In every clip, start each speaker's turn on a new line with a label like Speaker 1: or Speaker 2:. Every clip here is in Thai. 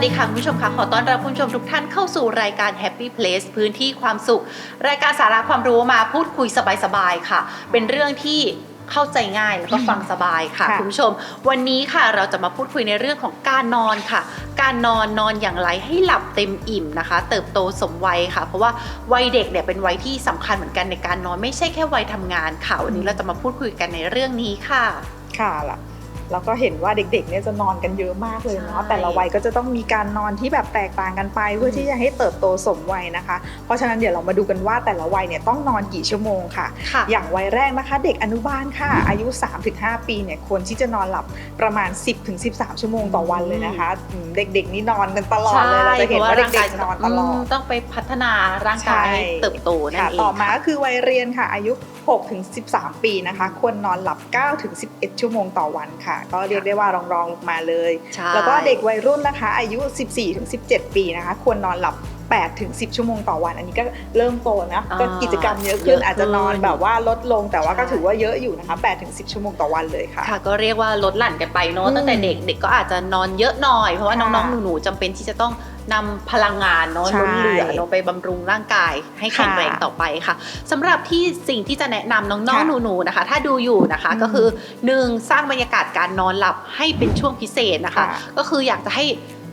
Speaker 1: วัสดีค่ะคุณผู้ชมค่ะขอต้อนรับคุณผู้ชมทุกท่านเข้าสู่รายการ Happy Place พื้นที่ความสุข รายการสาระความรู้มาพูดคุยสบายๆค่ะ เป็นเรื่องที่เข้าใจง่ายแล้วก็ฟังสบายค่ะ
Speaker 2: ค่ะ
Speaker 1: คุณผู้ชม วันนี้ค่ะเราจะมาพูดคุยในเรื่องของการนอนค่ะ การนอนนอนอย่างไรให้หลับเต็มอิ่มนะคะ เติบโตสมวัยค่ะ เพราะว่าวัยเด็กเนี่ยเป็นวัยที่สำคัญเหมือนกันในการนอนไม่ใช่แค่วัยทำงานค่ะวันนี้เราจะมาพูดคุยกันในเรื่องนี้ค่ะ
Speaker 2: ค่ะล่ะ แล้วก็เห็นว่าเด็กๆเนี่ยจะนอนกันเยอะมากเลยเนาะ
Speaker 1: ใช่
Speaker 2: แต่ละวัยก็จะต้องมีการนอนที่แบบแตกต่างกันไป เพื่อที่จะให้เติบโตสมวัยนะคะ เพราะฉะนั้นเดี๋ยวเรามาดูกันว่าแต่ละวัยเนี่ยต้องนอนกี่ชั่วโมงค่ะ
Speaker 1: ค่ะ
Speaker 2: อย่างวัยแรกนะคะ เด็กอนุบาลค่ะ อายุ 3-5 ปีเนี่ยควรที่จะนอนหลับประมาณ 10-13 ชั่วโมงต่อวันเลยนะคะอืมเด็กๆนี่นอนกันตลอดเลยเราจะเห็นว่าเด็กๆนอนตลอด
Speaker 1: มต้องไปพัฒนาร่างกายให้เติบโตนั่น
Speaker 2: ค่ะ
Speaker 1: เอง
Speaker 2: ต่อมา
Speaker 1: ค่ะ
Speaker 2: ก็คือวัยเรียนค่ะอายุ6ถึง13 ปีนะคะ ควรนอนหลับ9ถึง11 ชั่วโมงต่อวันค่ะก็เรียกได้ว่ารองๆลงมาเลย
Speaker 1: ใช่
Speaker 2: แล้วก็เด็กวัยรุ่นนะคะ อายุ 14ถึง17 ปีนะคะ ควรนอนหลับ 8 ถึง 10 ชั่วโมงต่อวัน อันนี้ก็เริ่มโตนะ
Speaker 1: อ่า
Speaker 2: ก็กิจกรรมเยอะขึ้น
Speaker 1: เยอะขึ้น
Speaker 2: อาจจะนอนแบบว่าลดลง แต่ว่าก็
Speaker 1: ใช่
Speaker 2: ถือว่าเยอะอยู่นะคะ 8 ถึง 10 ชั่วโมงต่อวันเลยค่ะ
Speaker 1: ค่ะก็เรียกว่าลดหลั่นกันไปเนอะ
Speaker 2: อืม
Speaker 1: ตั้งแต่เด็กเด็กก็อาจจะนอนเยอะหน่อย เพราะว่า
Speaker 2: ค่ะ
Speaker 1: น้องๆหนูๆจำเป็นที่จะต้อง นำพลังงานเนาะ
Speaker 2: ใช่
Speaker 1: ล้นเหลือเนอะไปบำรุงร่างกายให้แข็ง
Speaker 2: ค่ะ
Speaker 1: แรงต่อไปค่ะสำหรับที่สิ่งที่จะแนะนำน้อง
Speaker 2: ค่ะ
Speaker 1: ๆหนูๆนะคะ ถ้าดูอยู่นะคะ
Speaker 2: อืม
Speaker 1: ก็คือหนึ่งสร้างบรรยากาศการนอนหลับให้เป็นช่วงพิเศษนะคะ
Speaker 2: ค่ะ
Speaker 1: ก็คืออยากจะให้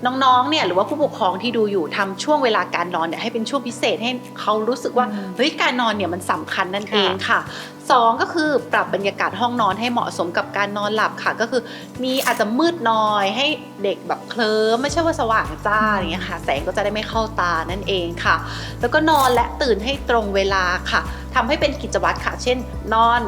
Speaker 1: น้องๆ เนี่ยหรือว่าผู้ปกครองที่ดูอยู่ทำช่วงเวลาการนอนเนี่ยให้เป็นช่วงพิเศษให้เขารู้สึกว่า
Speaker 2: อืม
Speaker 1: เฮ้ยการนอนเนี่ยมันสำคัญนั่น
Speaker 2: ค่ะ
Speaker 1: เองค่ะสองก็คือปรับบรรยากาศห้องนอนให้เหมาะสมกับการนอนหลับค่ะ ก็คือมีอาจจะมืดหน่อยให้เด็กแบบเคลิ้มไม่ใช่ว่าสว่างจ้าอย่างเงี้ยค่ะแสงก็จะได้ไม่เข้าตานั่นเองค่ะ แล้วก็นอนและตื่นให้ตรงเวลาค่ะทำให้เป็นกิจวัตรค่ะ เช่น นอน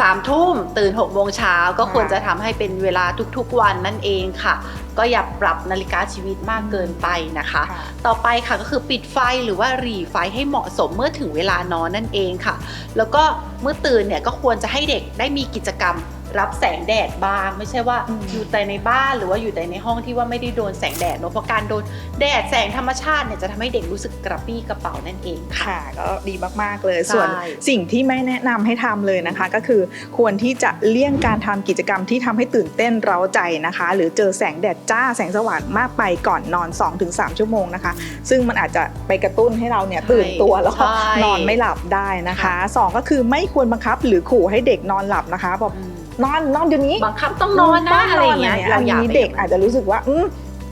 Speaker 1: สามทุ่มตื่นหกโมงเช้าก็ควรจะทำให้เป็นเวลาทุกๆวันนั่นเองค่ะ ก็อย่าปรับนาฬิกาชีวิตมากเกินไปนะคะ
Speaker 2: ค่ะ
Speaker 1: ต่อไปค่ะก็คือปิดไฟหรือว่าหรี่ไฟให้เหมาะสมเมื่อถึงเวลานอนนั่นเองค่ะ แล้วก็เมื่อตื่นเนี่ยก็ควรจะให้เด็กได้มีกิจกรรม รับแสงแดดบ้าง ไม่ใช่ว่า
Speaker 2: อืม
Speaker 1: อยู่แต่ในบ้านหรือว่าอยู่แต่ในห้องที่ว่าไม่ได้โดนแสงแดดเนอะเพราะการโดนแดดแสงธรรมชาติเนี่ยจะทำให้เด็กรู้สึกกระปรี้กระเป๋านั่นเองค่ะ
Speaker 2: ค่ะก็ดีมากๆเลย
Speaker 1: ใช่
Speaker 2: ส่วนสิ่งที่ไม่แนะนำให้ทำเลยนะคะ ก็คือควรที่จะเลี่ยงการทำกิจกรรมที่ทำให้ตื่นเต้นเร้าใจนะคะ หรือเจอแสงแดดจ้าแสงสว่างมากไปก่อนนอน 2-3 ชั่วโมงนะคะ ซึ่งมันอาจจะไปกระตุ้นให้เราเนี่ย
Speaker 1: ใช่
Speaker 2: ตื่นตัวแล้วก็
Speaker 1: ใช่
Speaker 2: นอนไม่หลับได้นะคะ
Speaker 1: ค่ะ
Speaker 2: สองก็คือไม่ควรบังคับหรือขู่ให้เด็กนอนหลับนะคะบอก
Speaker 1: อืม
Speaker 2: นอนนอนเดี๋ยวนี้
Speaker 1: บังคับต้องนอนนะอะไรอย่างเงี้ย
Speaker 2: อัน
Speaker 1: อย่า
Speaker 2: นี้
Speaker 1: ไป
Speaker 2: เด็กอาจจะรู้สึกว่าอืม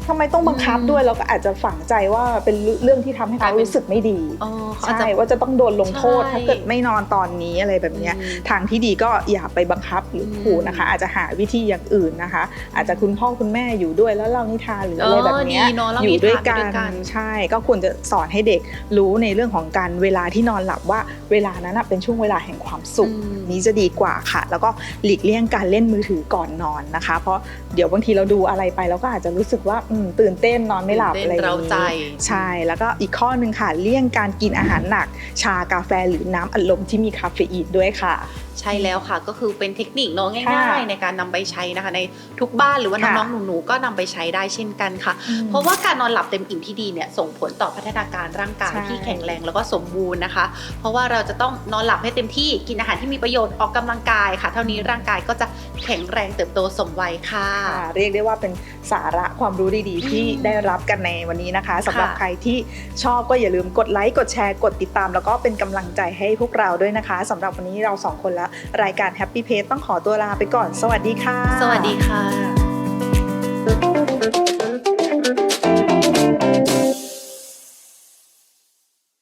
Speaker 2: ทำไมต้องบังคับ
Speaker 1: อืม
Speaker 2: ด้วยแล้วก็อาจจะฝังใจว่าเป็นเรื่องที่ทำให้
Speaker 1: กลาย
Speaker 2: เขา
Speaker 1: เป็น
Speaker 2: รู้สึกไม่ดี
Speaker 1: อ๋อเขาอาจจะ
Speaker 2: ใช่ว่าจะต้องโดนลงโทษ
Speaker 1: ใช่
Speaker 2: ถ้าเกิดไม่นอนตอนนี้อะไรแบบเนี้ย
Speaker 1: อืม
Speaker 2: ทางที่ดีก็อย่าไปบังคับหรืออ
Speaker 1: ม
Speaker 2: ขู่นะคะ อาจจะหาวิธีอย่างอื่นนะคะ อาจจะคุณพ่อคุณแม่อยู่ด้วยแล้วเล่านิทานหรืออะไรแบบเนี้ย
Speaker 1: เออดีเนอะเล่า
Speaker 2: อยู่ด้วยกั
Speaker 1: นิทานไปด้วยกัน
Speaker 2: นใช่ก็ควรจะสอนให้เด็กรู้ในเรื่องของการเวลาที่นอนหลับว่าเวลานั้นนะเป็นช่วงเวลาแห่งความสุข
Speaker 1: อืม
Speaker 2: นี้จะดีกว่าค่ะ แล้วก็หลีกเลี่ยงการเล่นมือถือก่อนนอนนะคะ เพราะเดี๋ยวบางทีเราดูอะไรไปเราก็อาจจะรู้สึกว่าอืมตื่นเต้นนอนไม่หลับ
Speaker 1: ตื่น
Speaker 2: อะไร
Speaker 1: เต้น
Speaker 2: อย่าง
Speaker 1: เร้าใจ
Speaker 2: นี้ใช่แล้วก็อีกข้อหนึ่งค่ะเลี่ยงการกินอาหารหนัก ชากาแฟหรือน้ำอัดลมที่มีคาเฟอีนด้วยค่ะ
Speaker 1: ใช่แล้วค่ะก็คือเป็นเทคนิคเนาะ
Speaker 2: ค่ะ
Speaker 1: ง่ายๆ ในการนำไปใช้นะคะ ในทุกบ้านหรือว่า
Speaker 2: ค่ะ
Speaker 1: น้องๆหนูๆก็นำไปใช้ได้เช่นกันค่ะ เพราะว่าการนอนหลับเต็มอิ่มที่ดีเนี่ยส่งผลต่อพัฒนาการร่างกาย
Speaker 2: ใช่
Speaker 1: ที่แข็งแรงแล้วก็สมบูรณ์นะคะ เพราะว่าเราจะต้องนอนหลับให้เต็มที่กินอาหารที่มีประโยชน์ออกกำลังกายค่ะ เท่านี้ร่างกายก็จะแข็งแรงเติบโตสมวัยค่ะ
Speaker 2: ค่ะเรียกได้ว่าเป็นสาระความรู้ดีๆ ที่
Speaker 1: อืม
Speaker 2: ได้รับกันในวันนี้นะคะสำหรับ
Speaker 1: ค่ะ
Speaker 2: ใครที่ชอบก็อย่าลืมกดไลค์กดแชร์กดติดตาม แล้วก็เป็นกำลังใจให้พวกเราด้วยนะคะสำหรับวันนี้เราสองคนและรายการ Happy Page ต้องขอตัวลาไปก่อน สวัสดีค่ะ
Speaker 1: สวัสดีค่ะ